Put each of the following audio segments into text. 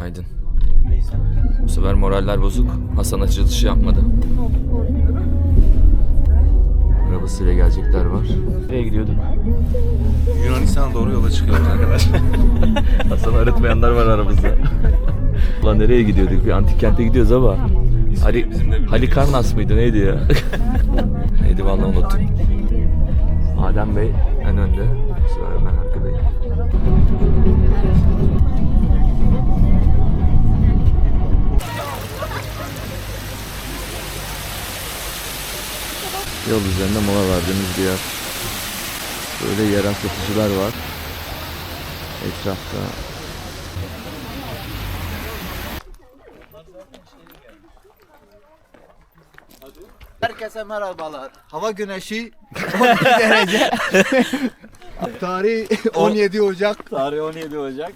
Günaydın. Bu sefer moraller bozuk. Hasan açılışı yapmadı. Arabasıyla gelecekler var. Nereye gidiyorduk? Yunanistan'a doğru yola çıkıyoruz arkadaşlar. Hasan arıtmayanlar var aramızda. Ulan nereye gidiyorduk? Bir antik kente gidiyoruz ama. Ali, Halikarnas mıydı neydi ya? neydi vallahi unuttum. Adem Bey en önde. Sonra Yol üzerinde mola verdiğimiz bir yer. Böyle yerel satıcılar var. Etrafta Herkese merhabalar. Hava güneşi 12 derece. Tarih 17 Ocak Tarih 17 Ocak.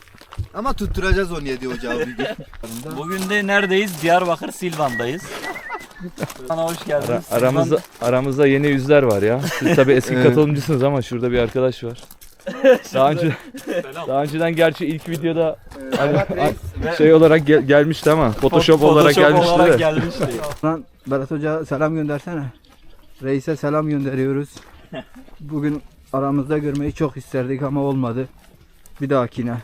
ama tutturacağız 17 Ocak'ı bir gün. Bugün de neredeyiz? Diyarbakır Silvan'dayız. Sana hoş geldiniz. Ara- aramızda aramızda yeni yüzler var ya. Siz tabii eski katılımcısınız ama şurada bir arkadaş var. Daha önce daha önceden gerçi ilk videoda hani, şey olarak gel- gelmişti ama Photoshop, olarak gelmişti olarak de. gelmişti. Lan Berat Hoca selam göndersene. Reis'e selam gönderiyoruz. Bugün aramızda görmeyi çok isterdik ama olmadı. Bir dahakine.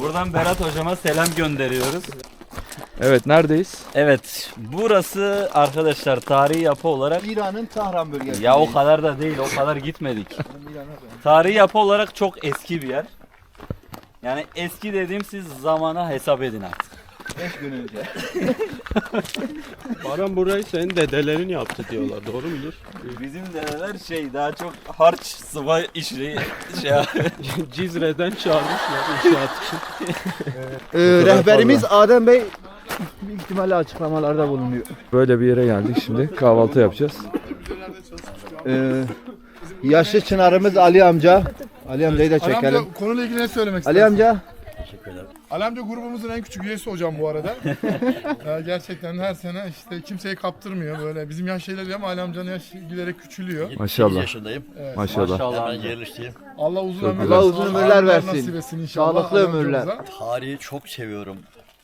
Buradan Berat hocama selam gönderiyoruz. Evet neredeyiz? Evet, burası arkadaşlar tarihi yapı olarak İran'ın Tahran bölgesi. ya o kadar da değil, o kadar gitmedik. Tarihi yapı olarak çok eski bir yer. Yani eski dediğim siz zamana hesap edin artık. 5 gün önce. Baran burayı senin dedelerin yaptı diyorlar. Doğru mudur? Bizim dedeler şey daha çok harç sıva işi şey Cizre'den çağırmışlar inşaat için. Ee, rehberimiz Adem Bey büyük ihtimalle açıklamalarda bulunuyor. Böyle bir yere geldik şimdi. Kahvaltı yapacağız. Ee, yaşlı çınarımız Ali amca. Ali amcayı da Ali çekelim. amca konuyla ilgili ne söylemek Ali istersin? amca Ali amca grubumuzun en küçük üyesi hocam bu arada. Ee, gerçekten her sene işte kimseyi kaptırmıyor böyle. Bizim yaş şeyler diyor ama Ali amcanın yaş giderek küçülüyor. Maşallah. yaşındayım. Maşallah. Maşallah. Ben yerleştiyim. Allah uzun ömürler. Allah uzun ömürler versin. nasip etsin inşallah. Sağlıklı Ali ömürler. amcamıza. Tarihi çok seviyorum.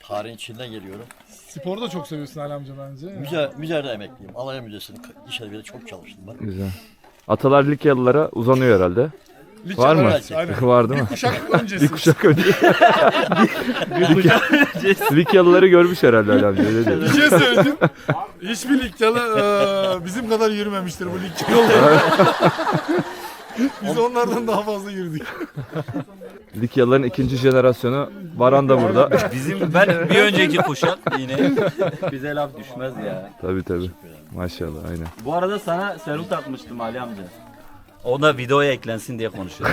Tarihin içinden geliyorum. Sporu da çok seviyorsun Ali amca bence. Müze, müzede emekliyim. Alanya Müzesi'nin adamıyla çok çalıştım ben. Güzel. Atalar Likyalılara uzanıyor herhalde. Lig Var mı? Aynen. Var değil mi? Bir kuşak öncesi. Bir kuşak önce. Likyalıları görmüş herhalde Ali amca. öyle diyor. Bir şey söyleyeyim. Hiçbir Likyalı eee, bizim kadar yürümemiştir bu Likya yolları. Biz onlardan daha fazla yürüdük. Likyalıların ikinci jenerasyonu Baran da burada. Bizim ben bir önceki kuşak yine bize laf düşmez ya. tabii tabii. Maşallah aynen. Bu arada sana serul takmıştım Ali amca. O da videoya eklensin diye konuşuyor.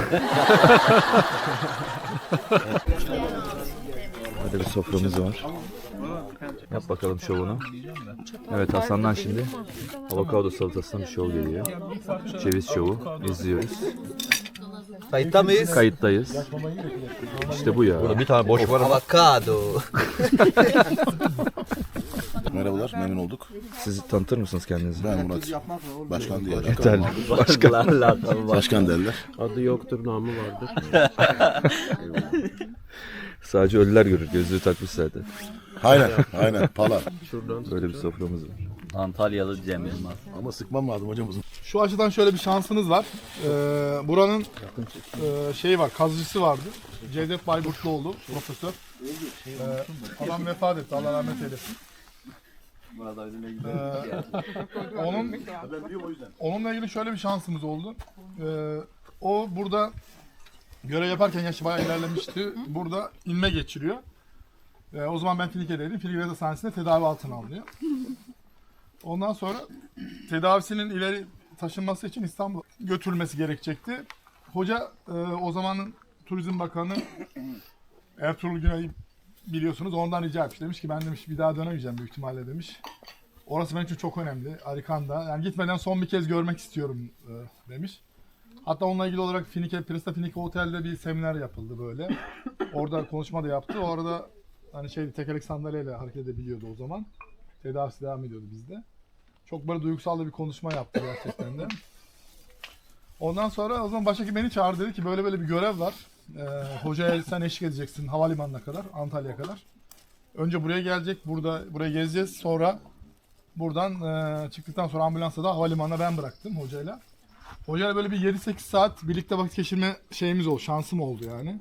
Hadi bir soframız var. Yap bakalım şovunu. Evet Hasan'dan şimdi avokado salatasına bir şov geliyor. Ceviz şovu izliyoruz. Kayıtta mıyız? Kayıttayız. İşte bu ya. Bir tane boş var. Avokado. Merhabalar, memnun olduk. Siz tanıtır mısınız kendinizi? Ben Murat. Başkan diye. Yeterli. Başkalarla Başkan derler. Adı yoktur, namı vardır. Sadece ölüler görür. Gözlüğü takmış zaten. Aynen, aynen. Pala. Şuradan Böyle bir soframız var. Antalyalı Cem Yılmaz. Ama sıkmam lazım hocam uzun. Şu açıdan şöyle bir şansınız var. Ee, buranın e, şeyi var, kazıcısı vardı. Cevdet Bayburtluoğlu, profesör. Ee, adam vefat etti, Allah rahmet eylesin. Ee, onun, onunla ilgili şöyle bir şansımız oldu. Ee, o burada görev yaparken yaşı bayağı ilerlemişti. Burada inme geçiriyor. Ee, o zaman ben Filike'deydim. Filike Hastanesi'nde tedavi altına alınıyor. Ondan sonra tedavisinin ileri taşınması için İstanbul'a götürülmesi gerekecekti. Hoca e, o zamanın Turizm Bakanı Ertuğrul Güney'i biliyorsunuz ondan rica etmiş. Demiş ki ben demiş bir daha dönemeyeceğim büyük ihtimalle demiş. Orası benim için çok önemli. Arikan'da. Yani gitmeden son bir kez görmek istiyorum e, demiş. Hatta onunla ilgili olarak Finike, Presta Finike Otel'de bir seminer yapıldı böyle. Orada konuşma da yaptı. O arada hani şey tekerlek sandalyeyle hareket edebiliyordu o zaman. Tedavisi devam ediyordu bizde. Çok böyle duygusal da bir konuşma yaptı gerçekten de. Ondan sonra o zaman baştaki beni çağırdı dedi ki böyle böyle bir görev var. Ee, hocaya sen eşlik edeceksin havalimanına kadar, Antalya'ya kadar. Önce buraya gelecek, burada buraya gezeceğiz. Sonra buradan e, çıktıktan sonra ambulansla da havalimanına ben bıraktım hocayla. Hocayla böyle bir 7-8 saat birlikte vakit geçirme şeyimiz oldu, şansım oldu yani.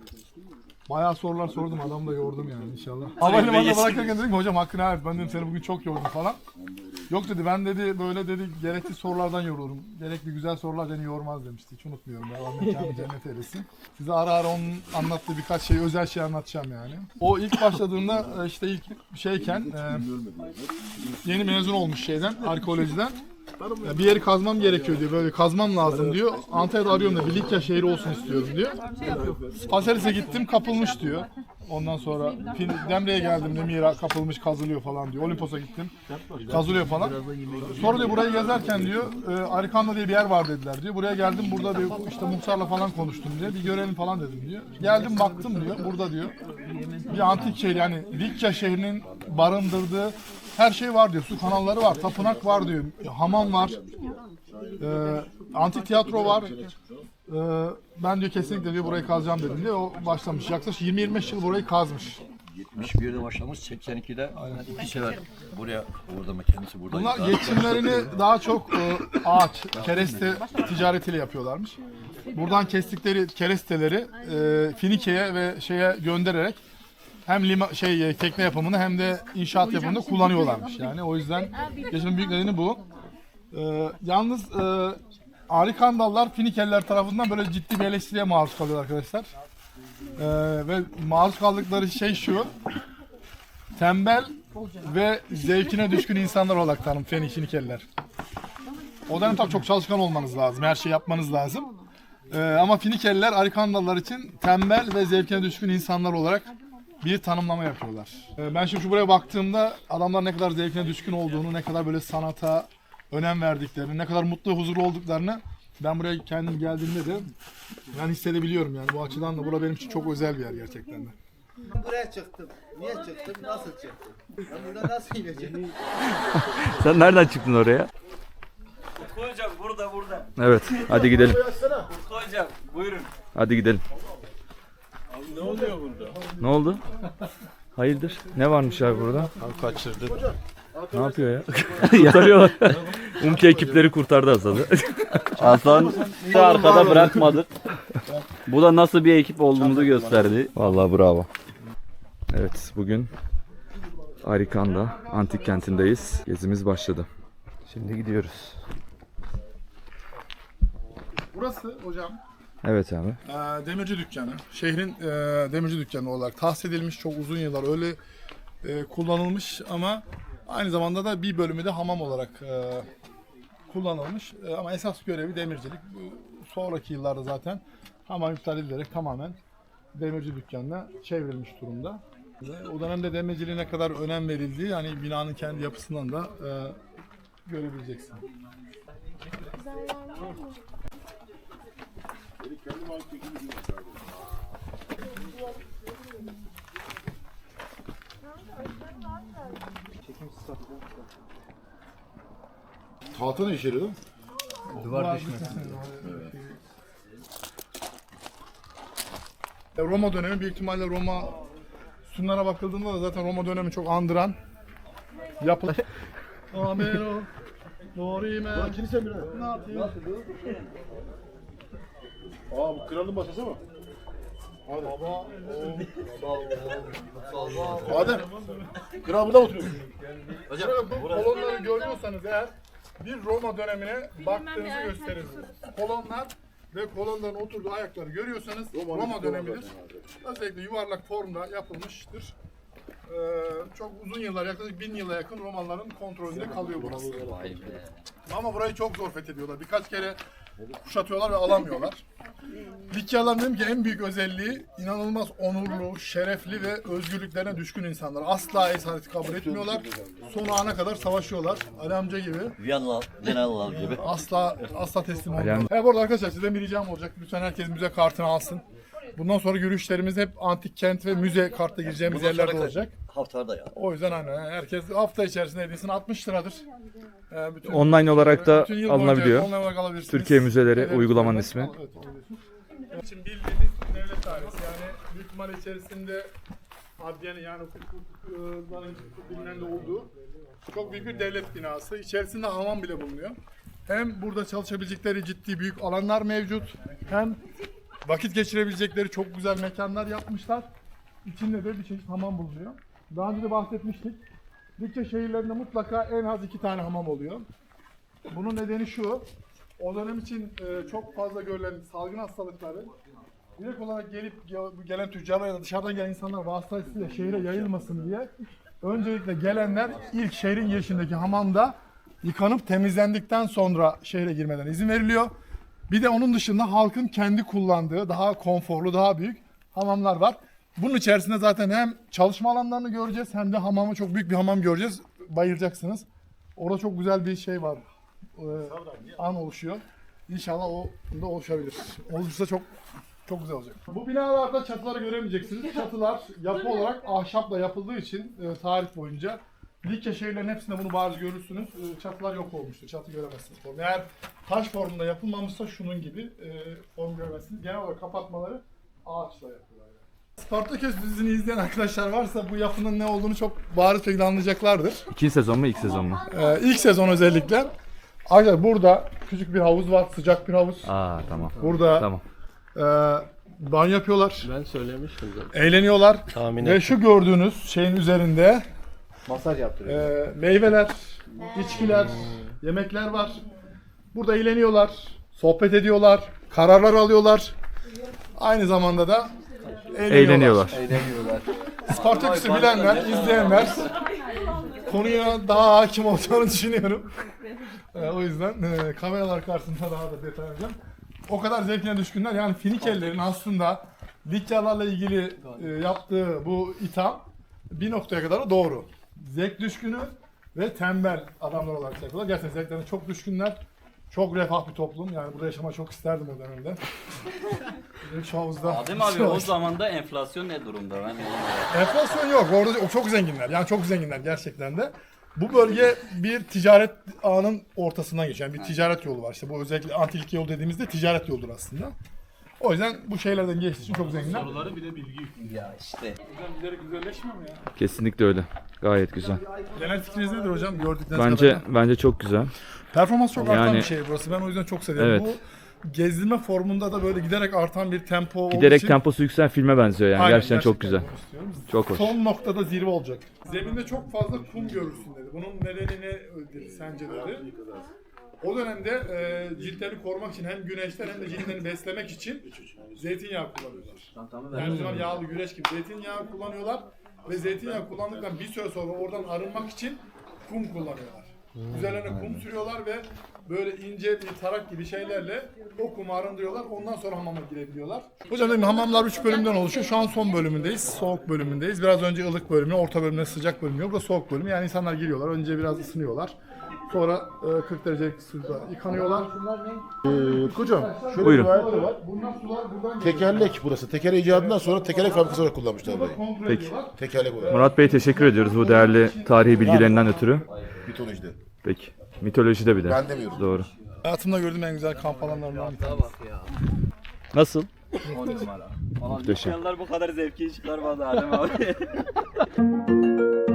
Bayağı sorular sordum, adamı da yordum yani inşallah. Havalimanına bırakırken dedim ki hocam hakkını helal et. Ben dedim seni bugün çok yordum falan. Yok dedi ben dedi böyle dedi gerekli sorulardan yorulurum. Gerekli güzel sorular beni yormaz demişti. Hiç unutmuyorum. Ya. Allah mekanı cennet eylesin. Size ara ara onun anlattığı birkaç şey, özel şey anlatacağım yani. O ilk başladığında e, işte ilk şeyken e, yeni mezun olmuş şeyden, arkeolojiden. Ya bir yeri kazmam gerekiyor diyor. Böyle kazmam lazım diyor. Antalya'da arıyorum da bir Likya şehri olsun istiyorum diyor. Paselis'e gittim kapılmış diyor. Ondan sonra Fin- Demre'ye geldim de Mira kapılmış kazılıyor falan diyor. Olimpos'a gittim kazılıyor falan. Sonra diyor burayı gezerken diyor e, Arikanda diye bir yer var dediler diyor. Buraya geldim burada diyor işte muhtarla falan konuştum diyor. Bir görelim falan dedim diyor. Geldim baktım diyor burada diyor. Bir antik şehir yani Likya şehrinin barındırdığı her şey var diyor. Su kanalları var, tapınak var diyor. Hamam var. E, antik tiyatro var. E, ben diyor kesinlikle diyor burayı kazacağım dedim diyor. O başlamış. Yaklaşık 20-25 yıl burayı kazmış. 71'de başlamış, 82'de iki sefer buraya uğradı kendisi burada. Bunlar geçimlerini daha çok e, ağaç, kereste ticaretiyle yapıyorlarmış. Buradan kestikleri keresteleri e, Finike'ye ve şeye göndererek hem lima, şey e, tekne yapımını hem de inşaat yapımında kullanıyorlarmış yani. O yüzden geçimin büyük nedeni bu. E, yalnız e, Arikandallar Finikeliler tarafından böyle ciddi bir eleştiriye maruz kalıyor arkadaşlar. E, ve maruz kaldıkları şey şu. Tembel ve zevkine düşkün insanlar olarak tanım Fenik Finikeliler. O dönem tabii çok çalışkan olmanız lazım. Her şeyi yapmanız lazım. Ee, ama Finikeliler Arikandalılar için tembel ve zevkine düşkün insanlar olarak bir tanımlama yapıyorlar. Ee, ben şimdi şu buraya baktığımda adamlar ne kadar zevkine düşkün olduğunu, ne kadar böyle sanata önem verdiklerini, ne kadar mutlu ve huzurlu olduklarını ben buraya kendim geldiğimde de yani hissedebiliyorum yani bu açıdan da bura benim için çok özel bir yer gerçekten de. Buraya çıktım. Niye çıktım? Nasıl çıktım? Ben burada nasıl ineceğim? Sen nereden çıktın oraya? Utku hocam burada burada. Evet hadi gidelim. Utku hocam buyurun. Hadi gidelim. Ne oluyor burada? Ne oldu? Hayırdır? Ne varmış abi burada? Abi kaçırdı. Ne yapıyor ya? Kurtarıyorlar. Umki ekipleri kurtardı Hasan'ı. Hasan arkada bırakmadık. Bu da nasıl bir ekip olduğumuzu gösterdi. Vallahi bravo. Evet bugün Arikan'da antik kentindeyiz. Gezimiz başladı. Şimdi gidiyoruz. Burası hocam Evet abi. Ee, demirci dükkanı. Şehrin e, demirci dükkanı olarak tahsis edilmiş çok uzun yıllar öyle e, kullanılmış ama aynı zamanda da bir bölümü de hamam olarak e, kullanılmış. E, ama esas görevi demircilik. Sonraki yıllarda zaten hamam iptal edilerek tamamen demirci dükkanına çevrilmiş durumda. O dönemde demirciliğe kadar önem verildiği yani binanın kendi yapısından da e, görebileceksin. Tahta ne işe yarıyor? Duvar düşmesi. E, Roma dönemi büyük ihtimalle Roma sütunlara bakıldığında da zaten Roma dönemi çok andıran yapı. Ameno. Dorime. Kilise mi? Ne yapıyor? Aa bu kralın masası mı? Baba. Adem. Kral burada oturuyor? Şöyle bu kolonları görüyorsanız eğer bir Roma dönemine baktığınızı gösterir. Kolonlar ve kolonların oturduğu ayakları görüyorsanız Roma, dönemidir. Özellikle yuvarlak formda yapılmıştır. Ee, çok uzun yıllar, yaklaşık bin yıla yakın Romalıların kontrolünde kalıyor burası. Ama burayı çok zor fethediyorlar. Birkaç kere kuşatıyorlar ve alamıyorlar. Likyalıların dedim ki en büyük özelliği inanılmaz onurlu, şerefli ve özgürlüklerine düşkün insanlar. Asla esareti kabul etmiyorlar. Son ana kadar savaşıyorlar. Ali amca gibi. Viyana Viyanalılar gibi. Asla asla teslim olmuyorlar. Evet bu arada arkadaşlar size bir ricam olacak. Lütfen herkes müze kartını alsın. Bundan sonra yürüyüşlerimiz hep antik kent ve müze kartla gireceğimiz yerlerde olacak. Haftalarda ya. O yüzden aynen herkes hafta içerisinde edilsin 60 liradır. Ee, bütün- Online olarak da bütün yıl boyunca alınabiliyor. online olarak alabilirsiniz. Türkiye Müzeleri Evet, uygulamanın evet, ismi. evet, alabilirsiniz. Şimdi bildiğiniz devlet dairesi yani büyük ihtimal içerisinde adliyenin yani hukukların bilinen de olduğu çok büyük bir devlet binası. İçerisinde hamam bile bulunuyor. Hem burada çalışabilecekleri ciddi büyük alanlar mevcut. Hem vakit geçirebilecekleri çok güzel mekanlar yapmışlar. İçinde de bir çeşit hamam bulunuyor. Daha önce de bahsetmiştik. Likya şehirlerinde mutlaka en az iki tane hamam oluyor. Bunun nedeni şu. O dönem için e, çok fazla görülen salgın hastalıkları direkt olarak gelip ge- gelen tüccarlar ya da dışarıdan gelen insanlar vasıtasıyla şehre yayılmasın diye öncelikle gelenler ilk şehrin girişindeki hamamda yıkanıp temizlendikten sonra şehre girmeden izin veriliyor. Bir de onun dışında halkın kendi kullandığı daha konforlu, daha büyük hamamlar var. Bunun içerisinde zaten hem çalışma alanlarını göreceğiz hem de hamamı çok büyük bir hamam göreceğiz. Bayılacaksınız. Orada çok güzel bir şey var. Ee, an oluşuyor. İnşallah o da oluşabilir. Olursa çok çok güzel olacak. Bu binalarda çatıları göremeyeceksiniz. Çatılar yapı olarak ahşapla yapıldığı için e, tarih boyunca Likya şehirlerin hepsinde bunu bariz görürsünüz. E, çatılar yok olmuştur. Çatı göremezsiniz. Eğer taş formunda yapılmamışsa şunun gibi e, form göremezsiniz. Genel olarak kapatmaları ağaçla yapıyorlar. Yani. Spartaküs dizisini izleyen arkadaşlar varsa bu yapının ne olduğunu çok bariz şekilde anlayacaklardır. İkinci sezon mu ilk sezon mu? Ee, ilk sezon özellikle. Arkadaşlar burada küçük bir havuz var, sıcak bir havuz. Aa tamam. Burada Tamam. e, banyo yapıyorlar, Ben söylemiştim zaten. eğleniyorlar. Tahmin Ve şu gördüğünüz şeyin üzerinde Masaj yaptırıyor. e, meyveler, içkiler, yemekler var. Burada eğleniyorlar, sohbet ediyorlar, kararlar alıyorlar. Aynı zamanda da eğleniyorlar. Eğleniyorlar. Spartaküs'ü bilenler, izleyenler konuya daha hakim olacağını düşünüyorum. Ee, o yüzden e, kameralar karşısında daha da detay vereceğim. O kadar zevkine düşkünler. Yani Finikellerin aslında Likyalarla ilgili e, yaptığı bu itham bir noktaya kadar da doğru. Zevk düşkünü ve tembel adamlar olarak şey yapıyorlar. Gerçekten zevklerine çok düşkünler. Çok refah bir toplum. Yani burada yaşamayı çok isterdim o dönemde. Üç havuzda. Adem abi o zaman da enflasyon ne durumda? Ben Enflasyon yok. Orada o çok zenginler. Yani çok zenginler gerçekten de. Bu bölge bir ticaret ağının ortasından geçiyor. Yani bir ticaret yolu var. İşte bu özellikle Antilik yolu dediğimizde ticaret yoludur aslında. O yüzden bu şeylerden geçtiği için çok zenginler. Soruları bir de bilgi yüklü. ya işte. Güzelleşmiyor mu ya? Kesinlikle öyle. Gayet güzel. Genel fikriniz nedir hocam? Gördükleriniz Bence kadarıyla. bence çok güzel. Performans çok artan Yani- bir şey burası. Ben o yüzden çok seviyorum. Evet. Bu gezdirme formunda da böyle giderek artan bir tempo olduğu Giderek için... temposu yükselen filme benziyor yani. Aynen, gerçekten, çok güzel. bunu istiyorum. Çok hoş. Son noktada zirve olacak. Zeminde çok fazla kum görürsün dedi. Bunun nedeni nedir sence dedi. O dönemde e, ciltlerini korumak için hem güneşten hem de ciltlerini beslemek için zeytinyağı kullanıyorlar. Yani o zaman yağlı güneş gibi zeytinyağı kullanıyorlar ve zeytinyağı kullandıktan bir süre sonra oradan arınmak için kum kullanıyorlar. Üzerlerine kum sürüyorlar ve böyle ince bir tarak gibi şeylerle o kumu arındırıyorlar. Ondan sonra hamama girebiliyorlar. Hocam dedim hamamlar 3 bölümden oluşuyor. Şu an son bölümündeyiz. Soğuk bölümündeyiz. Biraz önce ılık bölümü, orta bölümde sıcak bölümü yok. Burada soğuk bölümü. Yani insanlar giriyorlar. Önce biraz ısınıyorlar. Sonra e, 40 derecelik suda yıkanıyorlar. Hocam şöyle Buyurun. bir rivayet var. Bundan sular buradan Tekerlek burası. Tekerlek icadından sonra tekerlek fabrikası olarak kullanmışlar burayı. kontrol Peki. ediyorlar. Tekerlek olarak. Murat Bey teşekkür ediyoruz bu değerli tarihi bilgilerinden ötürü. Mitolojide. Peki. Mitolojide bir de. Ben demiyorum. Doğru. Hayatımda gördüğüm en güzel kamp alanlarından bir tanesi. Nasıl? 10 numara. Falan Muhteşem. bu kadar zevki çıkarmadı Adem abi.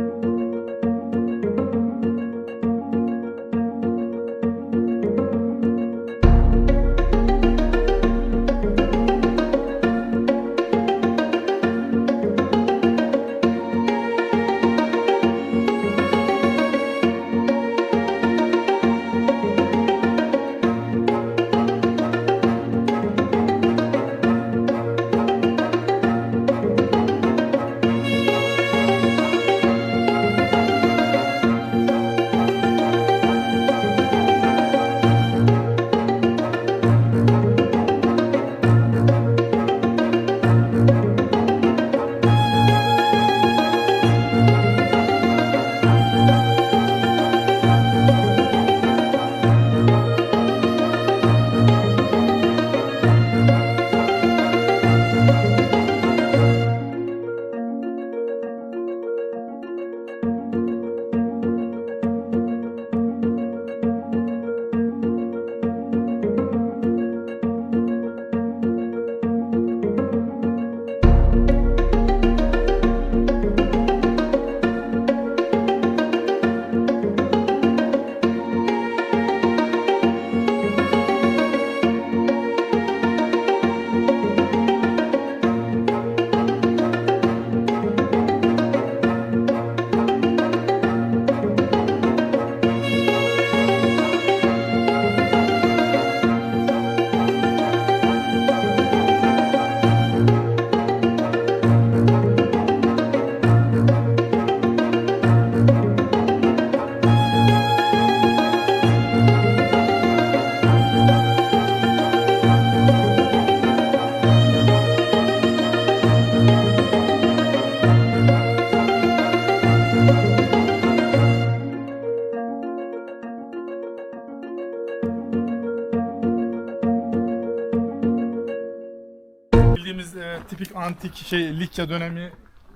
tipik antik şey Likya dönemi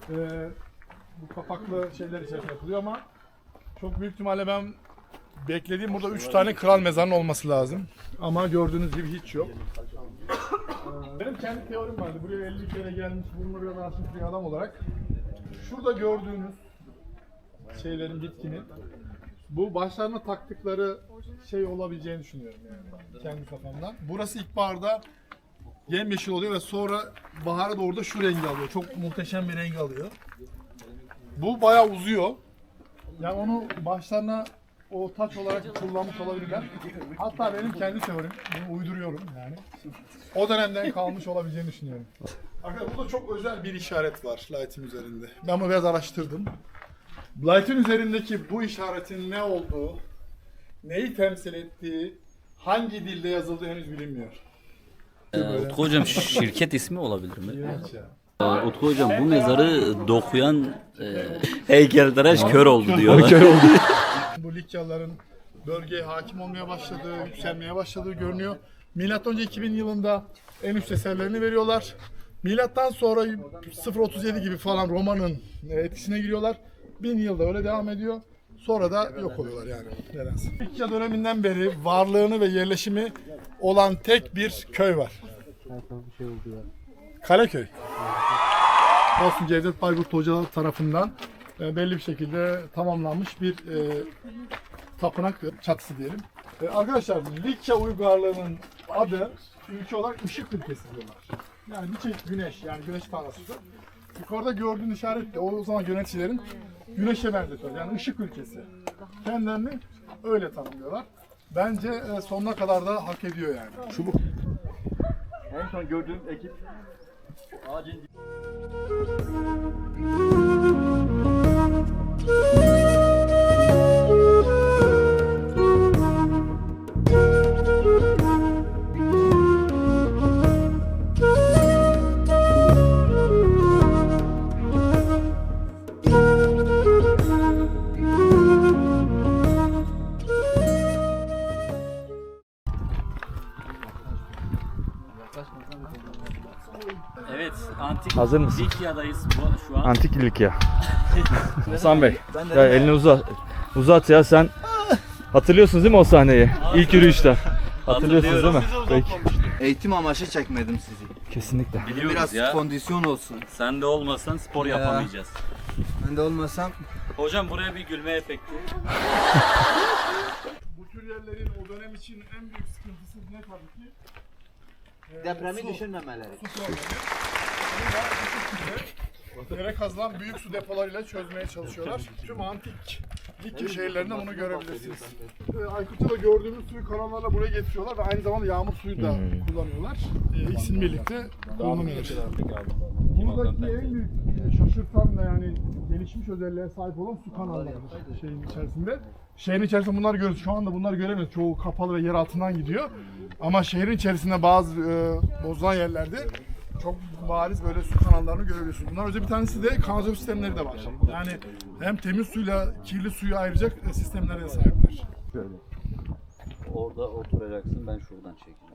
e, bu kapaklı şeyler içerisinde yapılıyor ama çok büyük ihtimalle ben beklediğim burada 3 tane kral mezarının olması lazım. Ama gördüğünüz gibi hiç yok. Ee, Benim kendi teorim vardı. Buraya 50 kere gelmiş, burnu biraz aşmış bir adam olarak. Şurada gördüğünüz şeylerin bitkinin bu başlarına taktıkları şey olabileceğini düşünüyorum yani kendi kafamdan. Burası ilkbaharda yemyeşil oluyor ve sonra bahara doğru da şu rengi alıyor. Çok muhteşem bir renk alıyor. Bu bayağı uzuyor. Yani onu başlarına o taç olarak kullanmış olabilirler. Hatta benim kendi teorim, bunu uyduruyorum yani. O dönemden kalmış olabileceğini düşünüyorum. Arkadaşlar burada çok özel bir işaret var Light'in üzerinde. Ben bunu biraz araştırdım. Light'in üzerindeki bu işaretin ne olduğu, neyi temsil ettiği, hangi dilde yazıldığı henüz bilinmiyor. Ee, Utku hocam şirket ismi olabilir mi? Ee, Utku hocam bu mezarı dokuyan e, heykeltıraş kör oldu diyorlar. Bu Likyalıların bölgeye hakim olmaya başladığı, yükselmeye başladığı görünüyor. Milattan önce 2000 yılında en üst eserlerini veriyorlar. Milattan sonra 037 gibi falan Roma'nın etkisine giriyorlar. 1000 yılda öyle devam ediyor. Sonra da yok oluyorlar yani nedense. Likya döneminden beri varlığını ve yerleşimi olan tek bir köy var. Kaleköy. Olsun Cevdet Bayburt hocalar tarafından e, belli bir şekilde tamamlanmış bir e, tapınak çatısı diyelim. E, arkadaşlar Likya uygarlığının adı ülke olarak ışık ülkesi diyorlar. Yani bir çeşit güneş yani güneş tanrısı. Yukarıda gördüğün işaret de o zaman yöneticilerin güneşe benzetiyor. Yani ışık ülkesi. Kendilerini öyle tanımlıyorlar. Bence e, sonuna kadar da hak ediyor yani. Şu bu. En son gördüğüm ekip ağacın evet antik Hazır mısın? Likya'dayız bu, şu an. Antik Likya. Hasan Bey. Ya elini uzat. Uzat ya sen. Hatırlıyorsunuz değil mi o sahneyi? İlk yürüyüşte. Hatırlıyorsunuz değil mi? Peki. Eğitim amaçlı çekmedim sizi. Kesinlikle. Biliyoruz Biraz ya. kondisyon olsun. Sen de olmasan spor Ya. yapamayacağız. Ben de olmasam Hocam buraya bir gülme efekti. Bu tür yerlerin o dönem için en büyük sıkıntısı ne tabii ki? Depremi su. düşünmemeleri. su problemi. Yere kazılan büyük su depolarıyla çözmeye çalışıyorlar. Tüm antik Likya şehirlerinde bunu görebilirsiniz. Ee, Aykut'ta da gördüğümüz suyu kanallarla buraya getiriyorlar ve aynı zamanda yağmur suyu da kullanıyorlar. Ee, ikisini birlikte kullanıyorlar. Buradaki en büyük e, şaşırtan da yani gelişmiş özelliğe sahip olan su kanallarıdır şeyin içerisinde. Şehrin içerisinde bunlar görüyoruz. Şu anda bunlar göremiyoruz. Çoğu kapalı ve yer altından gidiyor. Ama şehrin içerisinde bazı e, bozulan yerlerde çok bariz böyle su kanallarını görebiliyorsunuz. Bunlar özel bir tanesi de kanalizasyon sistemleri de var. Yani hem temiz suyla kirli suyu ayıracak e, sistemlere de sahipler. Orada oturacaksın ben şuradan çekeceğim.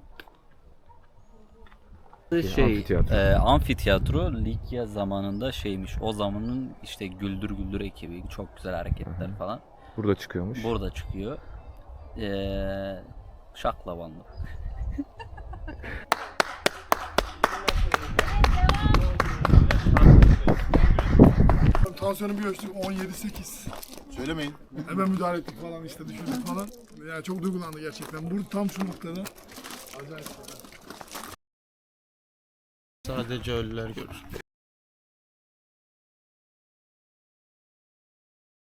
Şey, amfiteyatro. e, amfiteyatro Likya zamanında şeymiş. O zamanın işte Güldür Güldür ekibi çok güzel hareketler falan. Burada çıkıyormuş. Burada çıkıyor. Ee, şaklabanlı. Tansiyonu bir ölçtük 17-8. Söylemeyin. Hemen müdahale ettik falan işte düşürdük falan. Yani çok duygulandı gerçekten. Bu tam şu noktada. Acayip. Sadece ölüler görür.